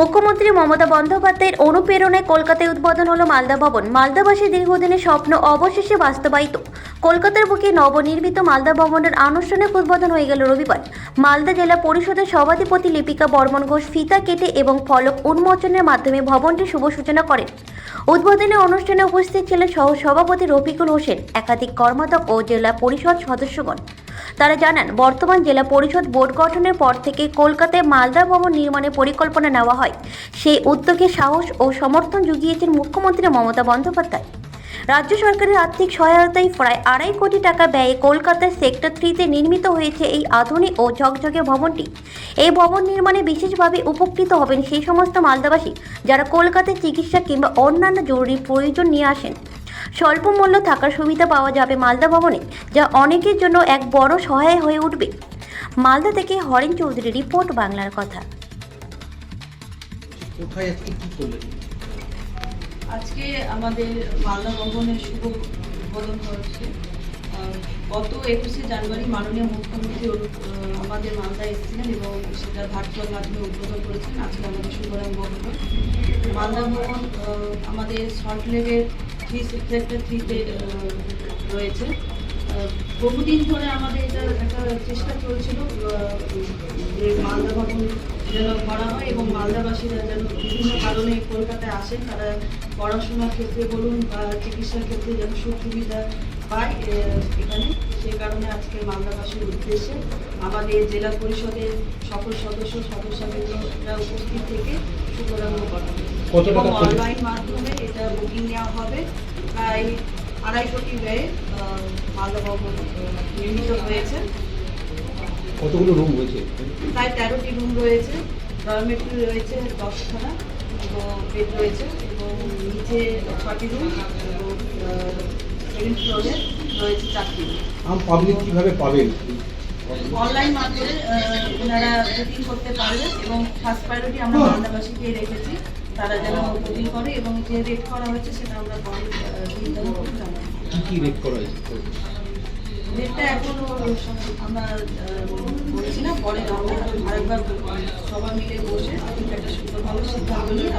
মুখ্যমন্ত্রী মমতা বন্দ্যোপাধ্যায়ের অনুপ্রেরণায় কলকাতায় উদ্বোধন হলো মালদা ভবন। মালদাবাসীর দীর্ঘদিনের স্বপ্ন অবশেষে বাস্তবায়িত। কলকাতার বুকে নবনির্মিত মালদা ভবনের আনুষ্ঠানিক উদ্বোধন হয়ে গেল রবিবার। মালদা জেলা পরিষদের সভাধিপতি লিপিকা বর্মন ঘোষ ফিতা কেটে এবং ফলক উন্মোচনের মাধ্যমে ভবনটি শুভ সূচনা করেন। উদ্বোধনী অনুষ্ঠানে উপস্থিত ছিলেন সহ সভাপতি রফিকুল হোসেন, একাধিক কর্মাধ্যক্ষ ও জেলা পরিষদ সদস্যগণ। তারা জানান, বর্তমান জেলা পরিষদ বোর্ড গঠনের পর থেকে কলকাতায় মালদা ভবন নির্মাণের পরিকল্পনা নেওয়া হয়। সেই উদ্যোগে সাহস ও সমর্থন জুগিয়েছেন মুখ্যমন্ত্রী মমতা বন্দ্যোপাধ্যায়। রাজ্য সরকারের আর্থিক সহায়তায় প্রায় আড়াই কোটি টাকা ব্যয়ে কলকাতার সেক্টর থ্রিতে নির্মিত হয়েছে এই আধুনিক ও ঝকঝকে ভবনটি। এই ভবন নির্মাণে বিশেষভাবে উপকৃত হবেন সেই সমস্ত মালদাবাসী যারা কলকাতায় চিকিৎসা কিংবা অন্যান্য জরুরি প্রয়োজন নিয়ে আসেন। স্বল্প মূল্য থাকার সুবিধা পাওয়া যাবে মালদা ভবনে যা অনেকের জন্য এক বড় সহায় হয়ে উঠবে। মালদা থেকে হরেন চৌধুরী রিপোর্ট বাংলার কথা। আজকে আমাদের মালদা ভবনের শুভ উদ্বোধন হচ্ছে আহ, গত একুশে জানুয়ারি মাননীয় মুখ্যমন্ত্রী আমাদের মালদায় এসেছিলেন এবং সেটা ভার্চুয়াল মাধ্যমে উদ্বোধন করেছেন আজকে আমাদের শুভারম্ভ হলো মালদা ভবন আমাদের সল্টলেকের থ্রি সেক্টর থ্রিতে রয়েছে। বহুদিন ধরে আমাদের এটা একটা চেষ্টা চলছিল যে মালদা ভবন যেন করা হয় এবং মালদাবাসীরা যেন বিভিন্ন কারণে কলকাতায় আসেন তারা পড়াশোনার ক্ষেত্রে বলুন বা চিকিৎসার ক্ষেত্রে যেন সুখ সুবিধা পায় এখানে। সেই কারণে আজকে মালদাবাসীর উদ্দেশ্যে আমাদের জেলা পরিষদের সকল সদস্য সদস্যবৃন্দরা উপস্থিত থেকে শুভারম্ভ করা। এবং অনলাইন মাধ্যমে বুকিং নেওয়া হবে। প্রায় আড়াই কোটি ব্যয়ে আহ, মালদা ভবন নির্মিত হয়েছে। কতগুলো রুম হয়েছে প্রায় তেরোটি রুম রয়েছে। ডরমেটরি রয়েছে দশখানা এবং বেড রয়েছে এবং নিচে ছটি রুম এবং সেকেন্ড ফ্লোরে রয়েছে চারটি রুম পাবলিক কীভাবে পাবেন? অনলাইন মাধ্যমে ওনারা বুকিং করতে পারবেন এবং ফার্স্ট প্রায়োরিটি আমরা মালদাবাসীকে রেখেছি। তারা যেন বুকিং করে এবং যে রেট করা হয়েছে সেটা আমরা পরে দিন যেন কি কি রেট করা হয়েছে? রেটটা এখনও আমরা বলছি না পরে আমরা আরেকবার সবাই মিলে বসে একটা সুন্দরভাবে সিদ্ধান্ত নিয়ে